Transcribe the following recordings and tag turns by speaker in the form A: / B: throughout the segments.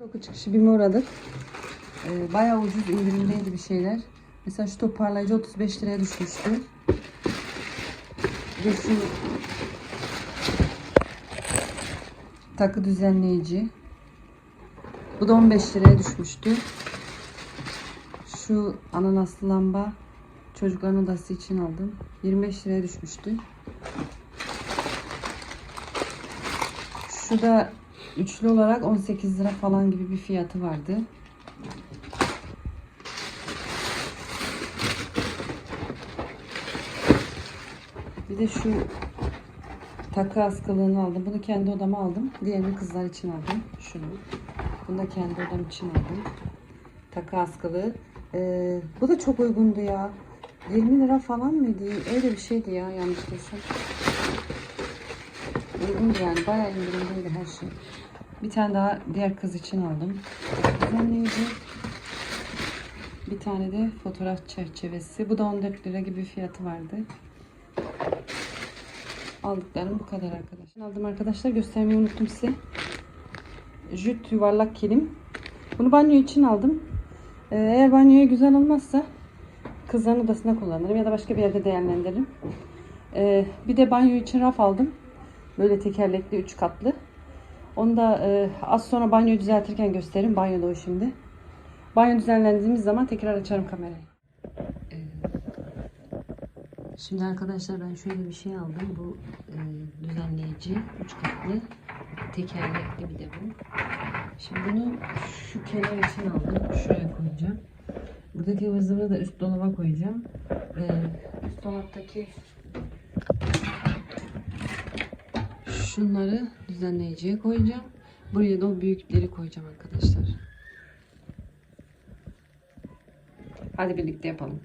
A: Okul çıkışı BİM'e uğradık. Ee, bayağı ucuz indirimdeydi bir şeyler. Mesela şu toparlayıcı 35 liraya düşmüştü. Bir de şu takı düzenleyici. Bu da 15 liraya düşmüştü. Şu ananaslı lamba çocukların odası için aldım. 25 liraya düşmüştü. Şu da üçlü olarak 18 lira falan gibi bir fiyatı vardı. Bir de şu takı askılığını aldım. Bunu kendi odama aldım. Diğerini kızlar için aldım. Şunu. Bunu da kendi odam için aldım. Takı askılığı. Ee, bu da çok uygundu ya. 20 lira falan mıydı? Öyle bir şeydi ya yanlış değilsem. Uygundu yani. Bayağı indirimdeydi her şey. Bir tane daha diğer kız için aldım. Düzenleyici. Bir tane de fotoğraf çerçevesi. Bu da 14 lira gibi fiyatı vardı. Aldıklarım bu kadar arkadaşlar. Aldım arkadaşlar. Göstermeyi unuttum size. Jüt yuvarlak kilim. Bunu banyo için aldım. Ee, Eğer banyoya güzel olmazsa kızların odasına kullanırım ya da başka bir yerde değerlendiririm. Ee, bir de banyo için raf aldım. Böyle tekerlekli 3 katlı. Onu da e, az sonra banyoyu düzeltirken gösteririm. Banyoda o şimdi. Banyo düzenlendiğimiz zaman tekrar açarım kamerayı. Şimdi arkadaşlar ben şöyle bir şey aldım. Bu e, düzenleyici 3 katlı tekerlekli bir de bu. Şimdi bunu şu kenar için aldım. Şuraya koyacağım. Buradaki ıvır zıvırı da üst dolaba koyacağım. Ee, üst dolaptaki şunları düzenleyiciye koyacağım. Buraya da o büyükleri koyacağım arkadaşlar. Hadi birlikte yapalım.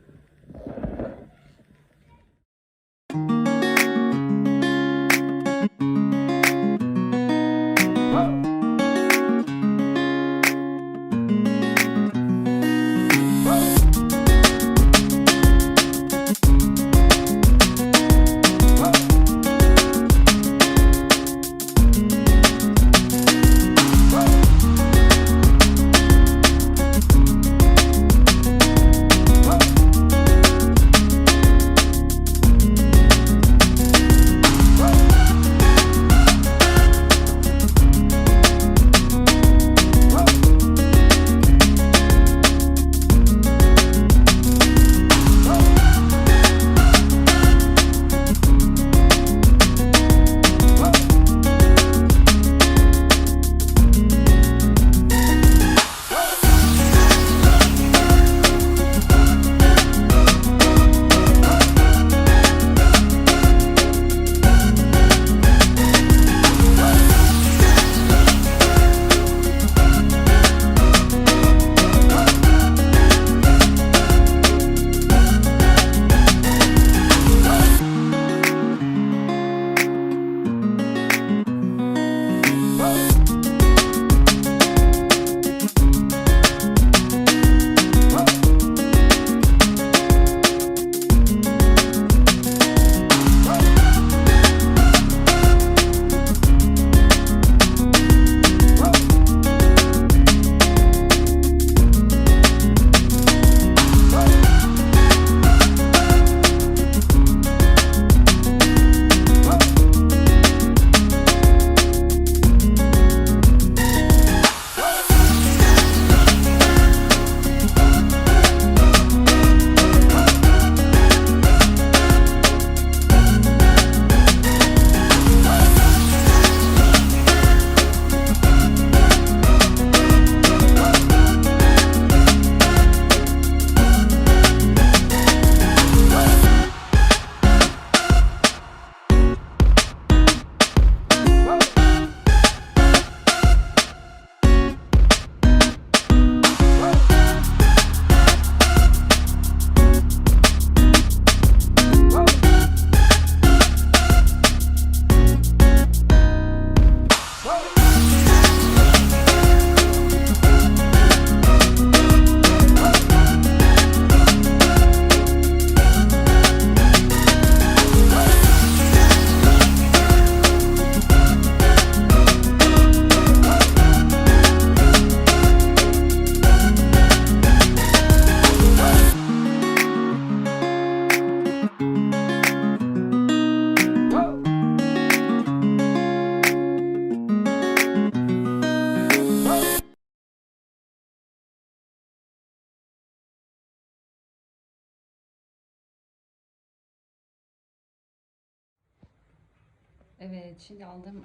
A: Evet şimdi aldığım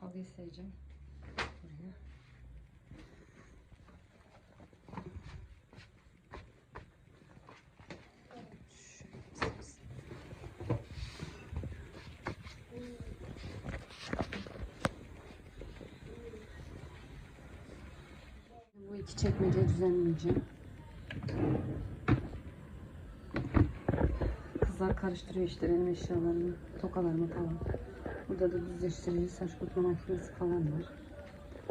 A: halıyı sereceğim. Buraya. Bu iki çekmeceyi düzenleyeceğim. Kızlar karıştırıyor işte benim eşyalarımı, tokalarımı falan. Burada da düzleştirici saç kurutma makinesi falan var.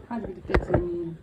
A: Hadi birlikte düzenleyelim.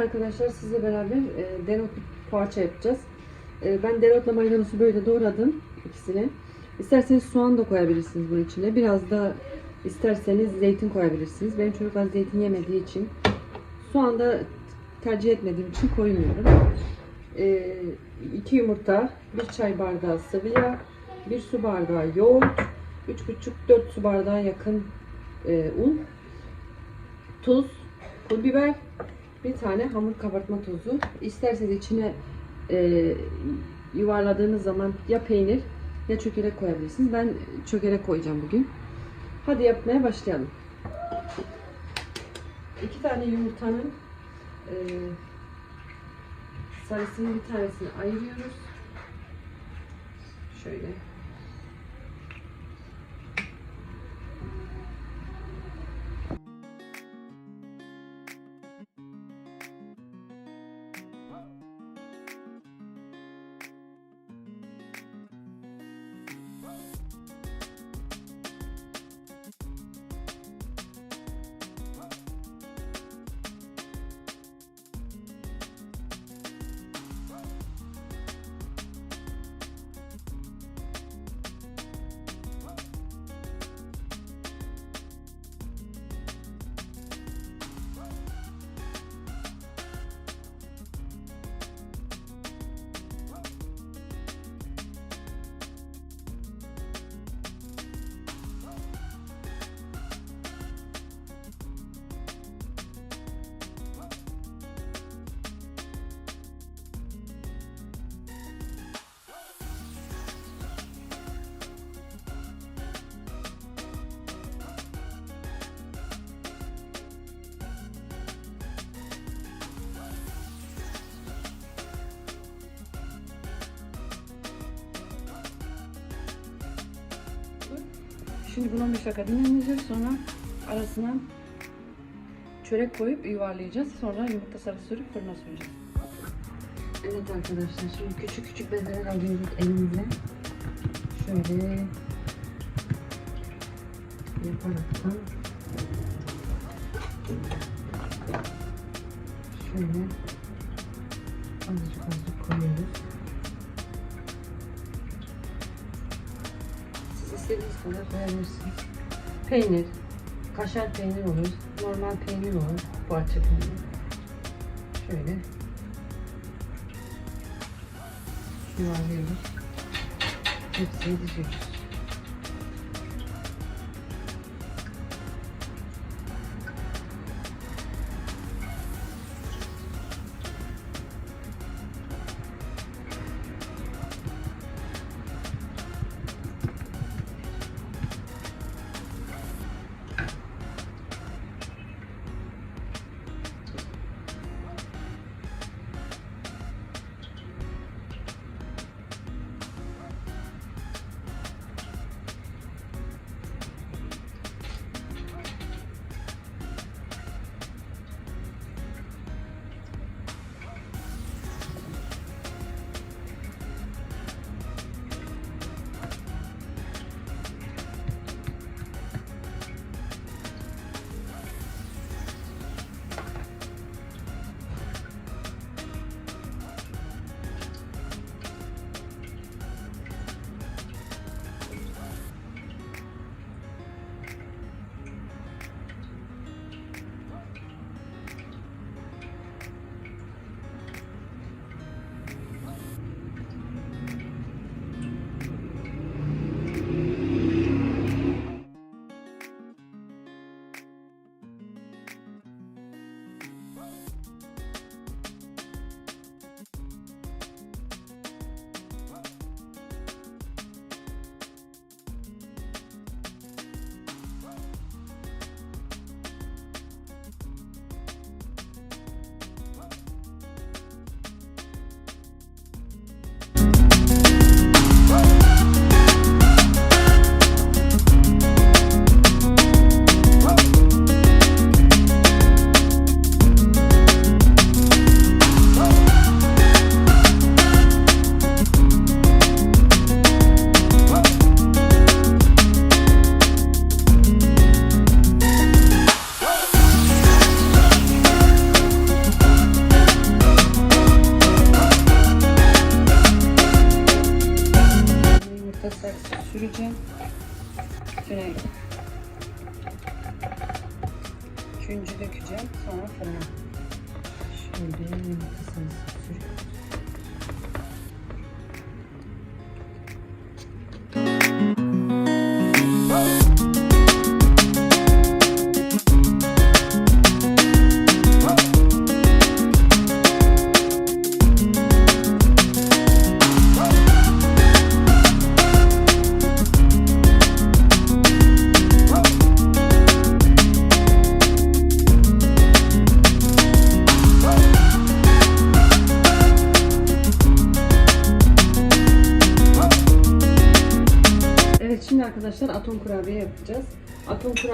A: Arkadaşlar sizle beraber e, dereotlu poğaça yapacağız. E, ben dereotla maydanozu böyle doğradım ikisini. İsterseniz soğan da koyabilirsiniz bunun içine. Biraz da isterseniz zeytin koyabilirsiniz. Benim çocuklar zeytin yemediği için soğan da tercih etmediğim için koymuyorum. E, yumurta, bir çay bardağı sıvı yağ, bir su bardağı yoğurt, 3,5-4 su bardağı yakın e, un, tuz, pul biber, bir tane hamur kabartma tozu. İsterseniz içine e, yuvarladığınız zaman ya peynir ya çökelek koyabilirsiniz. Ben çökelek koyacağım bugün. Hadi yapmaya başlayalım. İki tane yumurtanın e, sarısını bir tanesini ayırıyoruz. Şöyle. Şimdi bunu 15 dakika dinlendireceğiz. Sonra arasına çörek koyup yuvarlayacağız. Sonra yumurta sarısı sürüp fırına süreceğiz. Evet arkadaşlar şimdi küçük küçük bezeler alıyoruz elimizle. Şöyle yaparaktan şöyle azıcık azıcık Kadar koyabilirsiniz. Peynir, kaşar peynir olur, normal peynir olur, poğaça peyniri. Şöyle yuvarlıyoruz. Hepsini diziyoruz.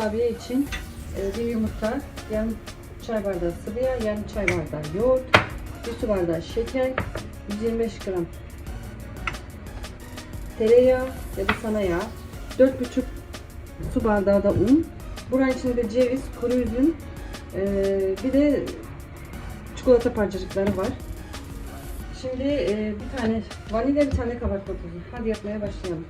A: Kurabiye için e, bir yumurta, yarım çay bardağı sıvı yağ, yarım çay bardağı yoğurt, bir su bardağı şeker, 125 gram tereyağı ya da sana yağ, 4,5 su bardağı da un. Buranın içinde ceviz, kuru üzüm, e, bir de çikolata parçacıkları var. Şimdi e, bir tane vanilya, bir tane kabartma tozu. Hadi yapmaya başlayalım.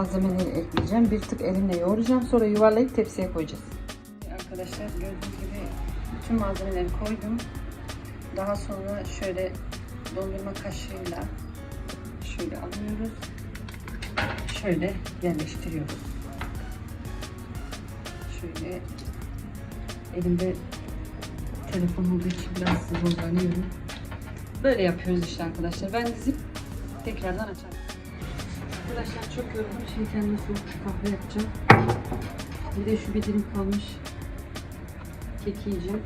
A: Malzemeleri ekleyeceğim. Bir tık elimle yoğuracağım. Sonra yuvarlayıp tepsiye koyacağız. Arkadaşlar gördüğünüz gibi bütün malzemeleri koydum. Daha sonra şöyle dondurma kaşığıyla şöyle alıyoruz. Şöyle yerleştiriyoruz. Şöyle elimde telefon olduğu için biraz zorlanıyorum. Böyle yapıyoruz işte arkadaşlar. Ben dizip tekrardan açarım. Arkadaşlar çok yoruldum. Şimdi kendime soğuk kahve yapacağım. Bir de şu bir dilim kalmış kek yiyeceğim.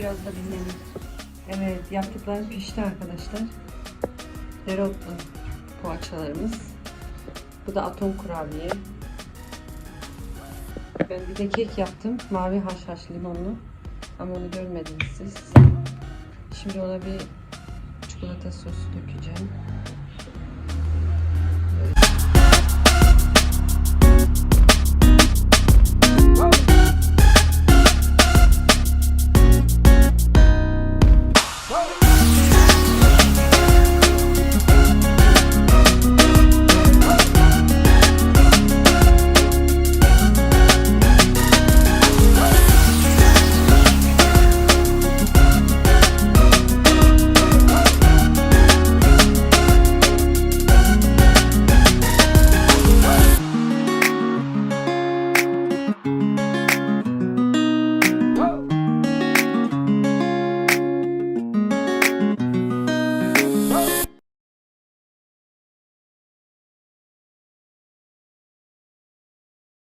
A: Biraz da dinlenin. Evet yaptıklarım pişti arkadaşlar. Dereotlu poğaçalarımız. Bu da atom kurabiye. Ben bir de kek yaptım. Mavi haşhaş limonlu. Ama onu görmediniz siz. Şimdi ona bir çikolata sosu dökeceğim.